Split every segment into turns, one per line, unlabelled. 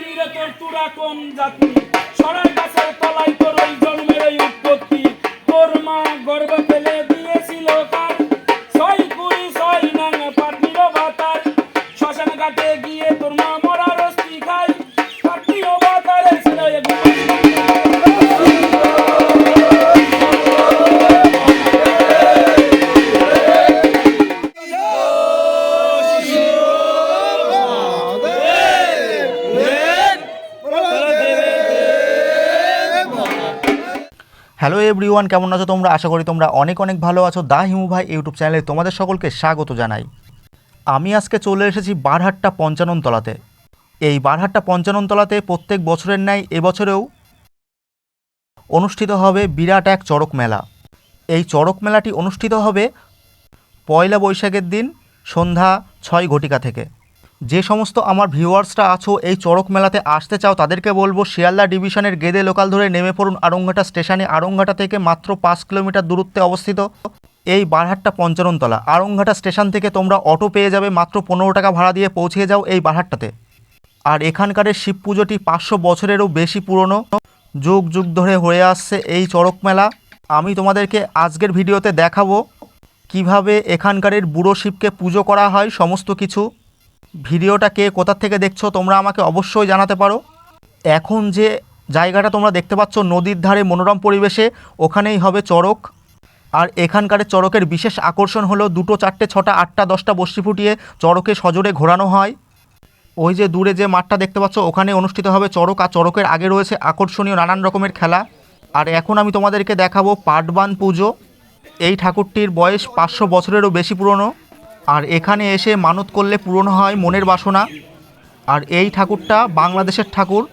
জানি রে তোর তুরা কোন জাতি? সরার গাছের তলায় তোর ওই জন্মের এই উৎপত্তি। তোর মা গর্ভ ফেলে দিয়েছিল
হ্যালো এভরিওয়ান, কেমন আছো তোমরা? আশা করি তোমরা অনেক অনেক ভালো আছো। দা হিমু ভাই ইউটিউব চ্যানেলে তোমাদের সকলকে স্বাগত জানাই। আমি আজকে চলে এসেছি বারহাট্টা পঞ্চানন তলাতে এই বারহাট্টা পঞ্চানন তলাতে প্রত্যেক বছরের ন্যায় এবছরেও অনুষ্ঠিত হবে বিরাট এক চড়ক মেলা। এই চড়ক মেলাটি অনুষ্ঠিত হবে পয়লা বৈশাখের দিন সন্ধ্যা ছয় ঘটিকা থেকে। যে সমস্ত আমার ভিউয়ার্সরা আছো, এই চড়ক মেলাতে আসতে চাও, তাদেরকে বলব শিয়ালদা ডিভিশনের গেদে লোকাল ধরে নেমে পড়ুন আরংঘাটা স্টেশনে। আরংঘাটা থেকে মাত্র পাঁচ কিলোমিটার দূরত্বে অবস্থিত এই বারহাট্টা পঞ্চাননতলা আরংঘাটা স্টেশন থেকে তোমরা অটো পেয়ে যাবে মাত্র পনেরো টাকা ভাড়া দিয়ে পৌঁছে যাও এই বারহাট্টাতে। আর এখানকারের শিব পুজোটি পাঁচশো বছরেরও বেশি পুরনো। যুগ যুগ ধরে হয়ে আসছে এই চড়ক মেলা। আমি তোমাদেরকে আজকের ভিডিওতে দেখাবো কীভাবে এখানকারের বুড়ো শিবকে পুজো করা হয়, সমস্ত কিছু। ভিডিওটা কে কোথার থেকে দেখছ তোমরা আমাকে অবশ্যই জানাতে পারো। এখন যে জায়গাটা তোমরা দেখতে পাচ্ছ নদীর ধারে মনোরম পরিবেশে, ওখানেই হবে চড়ক। আর এখানকার চড়কের বিশেষ আকর্ষণ হলো দুটো চারটে, ছটা, আটটা, দশটা বস্তি ফুটিয়ে চড়কে সজোরে ঘোরানো হয়। ওই যে দূরে যে মাঠটা দেখতে পাচ্ছ, ওখানে অনুষ্ঠিত হবে চড়ক, আর চড়কের আগে রয়েছে আকর্ষণীয় নানান রকমের খেলা। আর এখন আমি তোমাদেরকে দেখাবো পাটবান পুজো। এই ঠাকুরটির বয়স পাঁচশো বছরেরও বেশি পুরনো। আর এখানে এসে মানত করলে পূরণ হয় মনের বাসনা। আর এই ঠাকুরটা বাংলাদেশের ঠাকুর।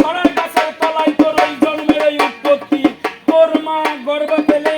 চলে গাছের তলায় তোর ওই জন্মের উৎপত্তি। তোর মা গর্ভ ফেলে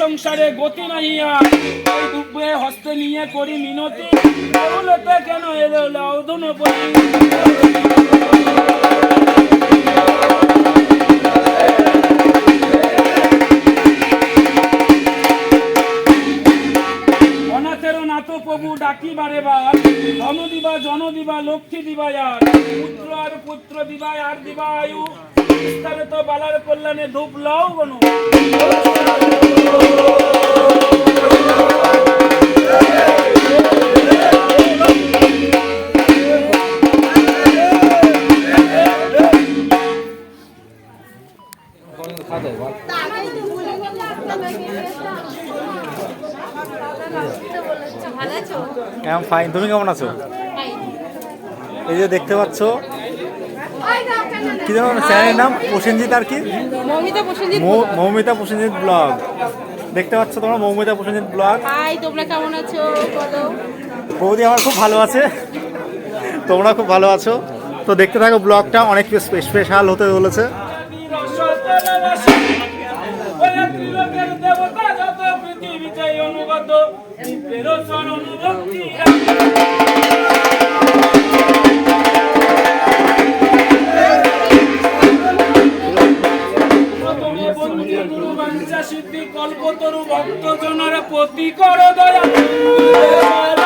সংসারে গতি এই দুব্বে হস্তে নিয়ে করি মিনতি। কেন এলো লাউদন প্রভু ধন দিবা, জন দিবা, লক্ষ্মী দিবা আর। পুত্র আর পুত্র দিবা, আর দিবা আয়ু। বিস্তারিত বালার কল্যাণে ধূপ লাও
কেমন ফাইন তুমি কেমন আছো? এই যে দেখতে পাচ্ছ কি যেন চ্যানেলের নাম? প্রসেনজিৎ আর কি?
মমিতা প্রসেনজিৎ।
মৌ- মৌমিতা প্রসেনজিৎ ব্লগ। দেখতে পাচ্ছ তোমরা মৌমিতা প্রসেনজিৎ ব্লগ?
হাই তোমরা কেমন আছো? বলো।
বৌদি আমার খুব ভালো আছে। তোমরা খুব ভালো আছো? তো দেখতে থাকো ব্লগটা অনেক স্পেশাল হতে চলেছে।
ত্রিলোকের দেবতা যত পৃথিবীতে অনুগত দিব্যের সিদ্ধি কল্পতরু ভক্তজনের প্রতি কর দয়া।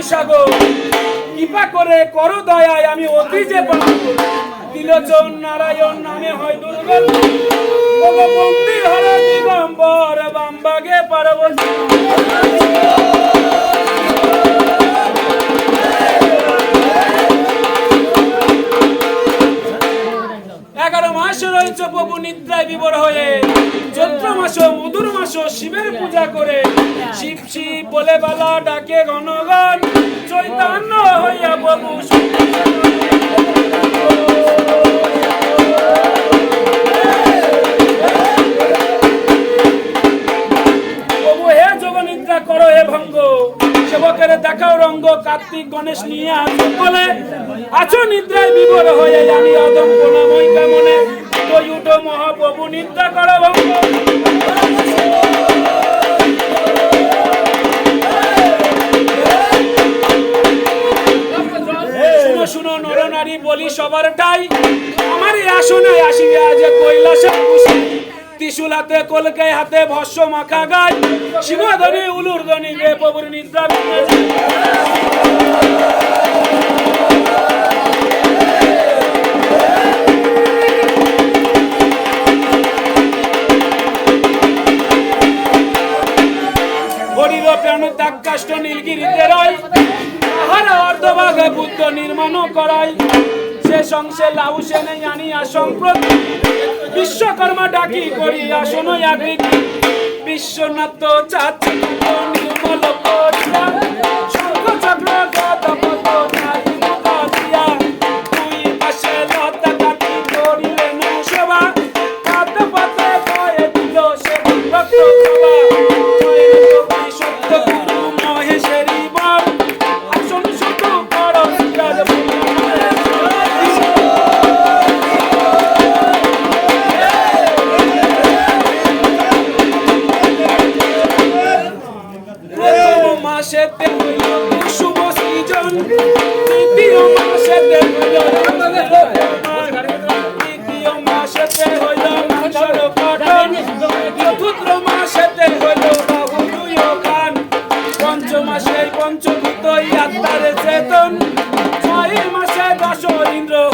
কৃপাময় সাগর, কৃপা করে কর দয়ায়, আমি অতি যে তিলোচন নারায়ণ নামে হয় পার্বতী। এগারো মাস রয়েছে প্রভু নিদ্রায় বিবর হয়ে, চৈত্র মাস মধুর মাস শিবের পূজা করে। শিব শিব বলে বেলা ডাকে গণগণ চৈতন্য হইয়া প্রভু করো, হে ভঙ্গ। সেবকের দেখাও রঙ্গ, কার্তিক গণেশ নিয়ে আসো বলে। আছো নিদ্রায় বিবর হয়ে, জানি অদম কোনাময় কেমনে। তুই উঠো মহাপ্রভু, নিদ্রা করো ভঙ্গ। শুনো, নরনারী, বলি সবার ঠাই আমার আসনে আসিবে আজ কৈলাসে বসে। ত্রিশূল হাতে হাতে ভস্য মাখা গায় সিংহধ্বনি উলুর ধ্বনি গে প্রভুর নিদ্রা প্রাণ ত্যাগ কাষ্ট নীলগিরিতে রয়। তাহার অর্ধভাগে বুদ্ধ নির্মাণ করাই। সে সংসে লাউ সেনে আনিয়া সম্প্রতি বিশ্বকর্মা ডাকি করি আসন আকৃতি বিশ্বনাথ চাচি নির্মল করিয়া মাসে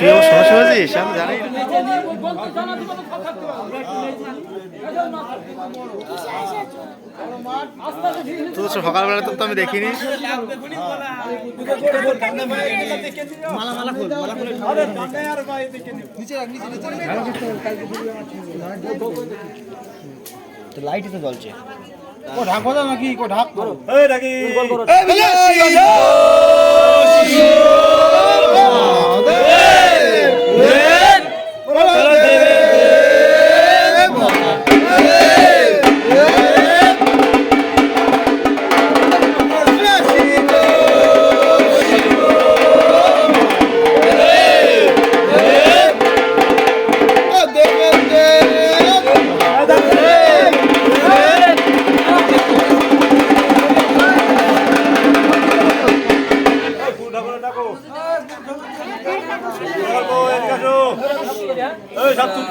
তুই আমার সমস্যা হয়েছিস আমি জানি তো সকালবেলা তো আমি দেখিনি।
লাইটই তো জ্বলছে।
সব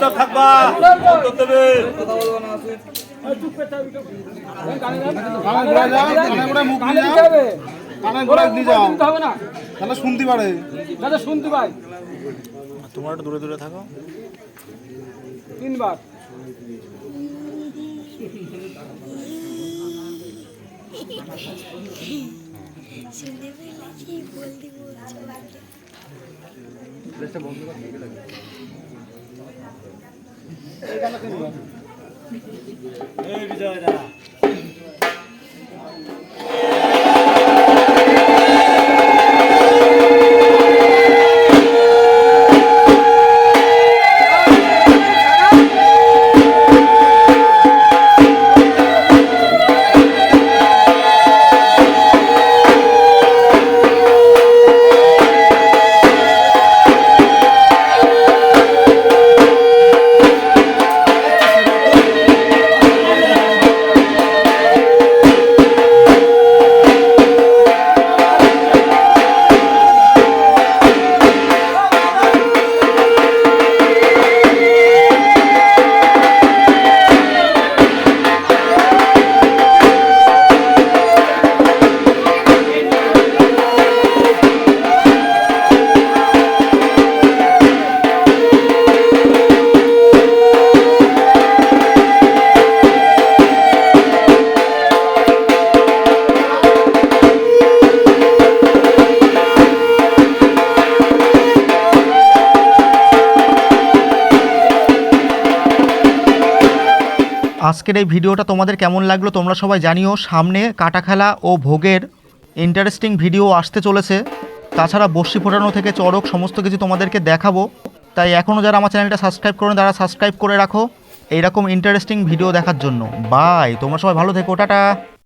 চুপচাপ থাকবা। উত্তর দেবে।
শুনতে পারে
তোমরা একটু দূরে দূরে থাকো।
তিনবার।
বলতে বলছো
এই বিজয়
আজকের এই ভিডিওটা তোমাদের কেমন লাগল তোমরা সবাই জানিও। সামনে কাটা খেলা ও ভোগের ইন্টারেস্টিং ভিডিও আসতে চলেছে। তাছাড়া বর্ষি ফোটানো থেকে চড়ক সমস্ত কিছু তোমাদেরকে দেখাবো। তাই এখনও যারা আমার চ্যানেলটা সাবস্ক্রাইব করেন, তারা সাবস্ক্রাইব করে রাখো। এইরকম ইন্টারেস্টিং ভিডিও দেখার জন্য। বাই তোমরা সবাই ভালো থেকো। টাটা!